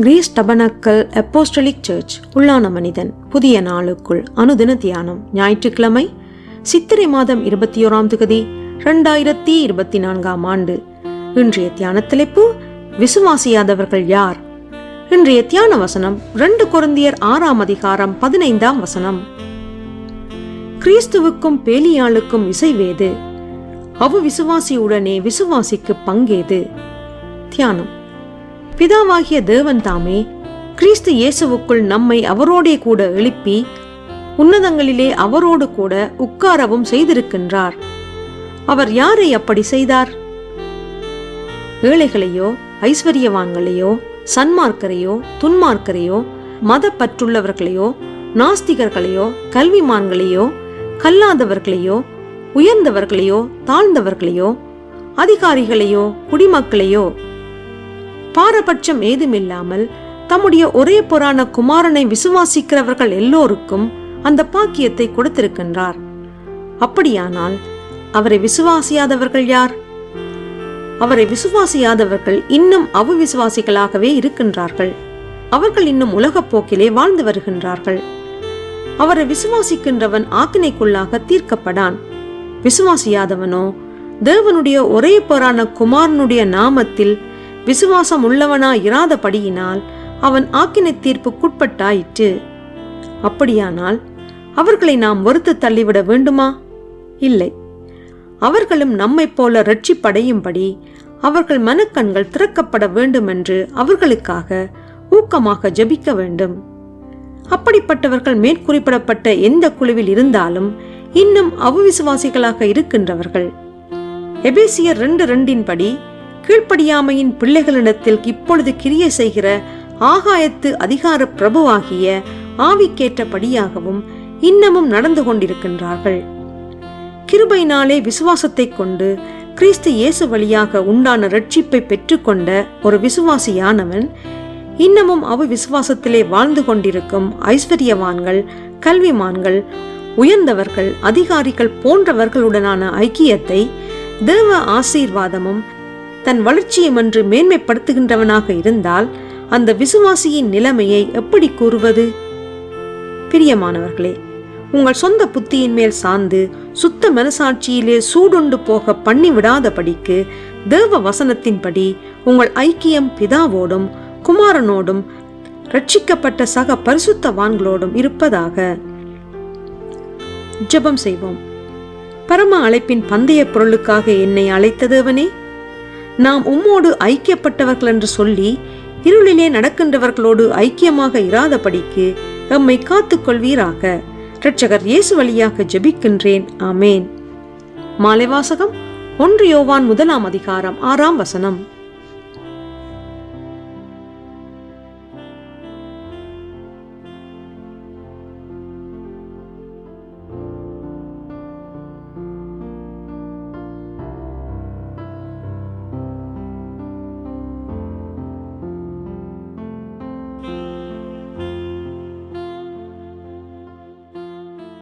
Greece tabernacle apostolic search உள்ளான மனிதன் புதிய நாளுக்குள் அனுதின தியானம் ஞாயிற்றுக்கிழமை சித்திரை மாதம் இருபத்தி ஓராம் திகதி ரெண்டாயிரத்தி இருபத்தி நான்காம் ஆண்டு. இன்றைய தியான தலைப்பு விசுவாசியாதவர்கள் யார்? இன்றைய தியான வசனம் ரெண்டு குருந்தியர் ஆறாம் அதிகாரம் பதினைந்தாம் வசனம். கிறிஸ்துவுக்கும் பேலியாளுக்கும் இசைவேது. அவ விசுவாசியுடனே விசுவாசிக்கு பங்கேது. தியானம். பிதாவாகிய தேவன் தாமே கிறிஸ்து இயேசுவுக்குள் நம்மை அவரோடே கூட எழுப்பி உன்னதங்களிலே அவரோடு கூட உட்காரவும் செய்திருக்கின்றார். அவர் யாரை அப்படி செய்தார்? ஏழைகளையோ ஐஸ்வர்யவான்களையோ சன்மார்க்கரையோ துன்மார்க்கரையோ மத பற்றுள்ளவர்களையோ நாஸ்திகர்களையோ கல்விமான்களையோ கல்லாதவர்களையோ உயர்ந்தவர்களையோ தாழ்ந்தவர்களையோ அதிகாரிகளையோ குடிமக்களையோ பாரபட்சம் ஏதுமில்லாமல் தம்முடைய ஒரே புறான குமாரனை விசுவாசிக்கிறவர்கள் எல்லோருக்கும் அந்த பாக்கியத்தை கொடுத்திருக்கின்றார். அப்படியானால் அவரை விசுவாசியாதவர்கள் யார்? அவரை விசுவாசியாதவர்கள் இன்னும் அவிசுவாசிகளாகவே இருக்கின்றார்கள். அவர்கள் இன்னும் உலகப் போக்கிலே வாழ்ந்து வருகின்றார்கள். அவரை விசுவாசிக்கின்றவன் ஆக்கினைக்குள்ளாக தீர்க்கப்படான். விசுவாசியாதவனோ தேவனுடைய ஒரே பொறான குமாரனுடைய நாமத்தில் விசுவாசம் உள்ளவனா இராதபடியினால் அவன் ஆக்கினை தீர்ப்புக்குட்பட்டாயிற்று. அப்படியானால் அவர்களை நாம் வெறுத்து தள்ளிவிட வேண்டுமா? இல்லை. அவர்களும் நம்மைப் போல ரட்சிப்படையும்படி அவர்கள் மனக்கண்கள் திறக்கப்பட வேண்டுமென்று அவர்களுக்காக ஊக்கமாக ஜெபிக்க வேண்டும். அப்படிப்பட்டவர்கள் மேற்குறிப்பிடப்பட்ட எந்த குழுவில் இருந்தாலும் இன்னும் அவிசுவாசிகளாக இருக்கின்றவர்கள். எபேசியர் ரெண்டு ரெண்டின்படி கீழ்ப்படியாமையின் பிள்ளைகளிடத்தில் இப்பொழுது கிரிய செய்கிற ஆகாயத்து அதிகார பிரபுவாகிய ஆவிக்கேற்றபடியாகவும் இன்னமும் நடந்து கொண்டிருக்கின்றார்கள். கிருபையினாலே விசுவாசத்தை கொண்டு கிறிஸ்து இயேசு வழியாக உண்டான ரட்சிப்பை பெற்றுக்கொண்ட ஒரு விசுவாசியானவன் இன்னமும் அவ விசுவாசத்திலே வாழ்ந்து கொண்டிருக்கும் ஐஸ்வர்யவான்கள் கல்விமான்கள் உயர்ந்தவர்கள் அதிகாரிகள் போன்றவர்களுடனான ஐக்கியத்தை தேவ ஆசீர்வாதமும் தன் வளர்ச்சியும் மன்று மேன்மைப்படுத்துகின்றவனாக இருந்தால் அந்த விசுவாசியின் நிலைமையை எப்படி கூறுவது? பிரியமானவர்களே உங்கள் சொந்த புத்தியின் மேல் சார்ந்து சுத்த மனசாட்சியிலே சூடுண்டு போக பண்ணிவிடாதபடிக்கு தேவ வசனத்தின்படி உங்கள் ஐக்கியம் பிதாவோடும் குமாரனோடும் ரட்சிக்கப்பட்ட சக பரிசுத்தவான்களோடும் இருப்பதாக ஜெபம் செய்வோம். பரம அழைப்பின் பந்தய பொருளுக்காக என்னை அழைத்ததேவனே நாம் உம்மோடு ஐக்கியப்பட்டவர்கள் என்று சொல்லி இருளிலே நடக்கின்றவர்களோடு ஐக்கியமாக இராதபடிக்கு எம்மை காத்துக்கொள்வீராக. இரட்சகர் இயேசு வழியாக ஜெபிக்கின்றேன். ஆமேன். மாலைவாசகம் ஒன்று யோவான் முதலாம் அதிகாரம் ஆறாம் வசனம்.